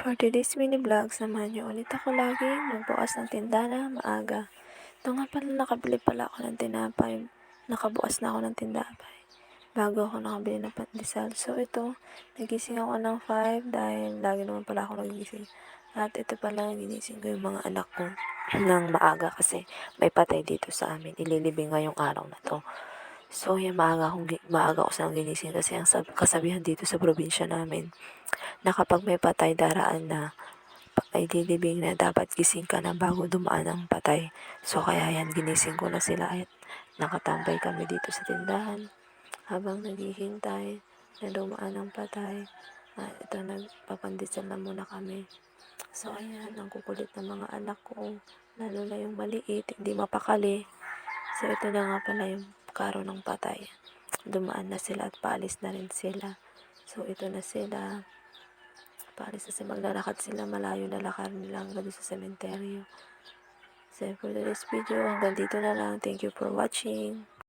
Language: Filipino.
For today's mini vlog, samahan niyo ulit ako lagi magbukas ng tindana maaga. Ito nga pala, nakabili pala ako ng tinapay. Nakabukas na ako ng tinapay. Bago ako nakabili ng pandesal. So ito, nagising ako ng 5 dahil lagi naman pala ako nagising. At ito pala, ginising ko yung mga anak ko ng maaga kasi may patay dito sa amin. Ililibing ngayong araw na to. So, yan, maaga, akong, maaga ako silang ginising kasi ang sab- kasabihan dito sa probinsya namin na kapag may patay daraan na ay dilibing na dapat gising ka na bago dumaan ang patay. So kaya yan ginising ko na sila at nakatambay kami dito sa tindahan habang naghihintay na dumaan ang patay. At ito nagpapandesal na muna kami. So ayan, ang kukulit ng mga anak ko, lalo na yung maliit, hindi mapakali. So ito na nga pala yung karo ng patay. Dumaan na sila at paalis na rin sila. So ito na sila. Paalis na sila. Maglalakad sila. Malayo na lakad nila hanggang sa sementeryo. So for today's video, hanggang dito na lang. Thank you for watching.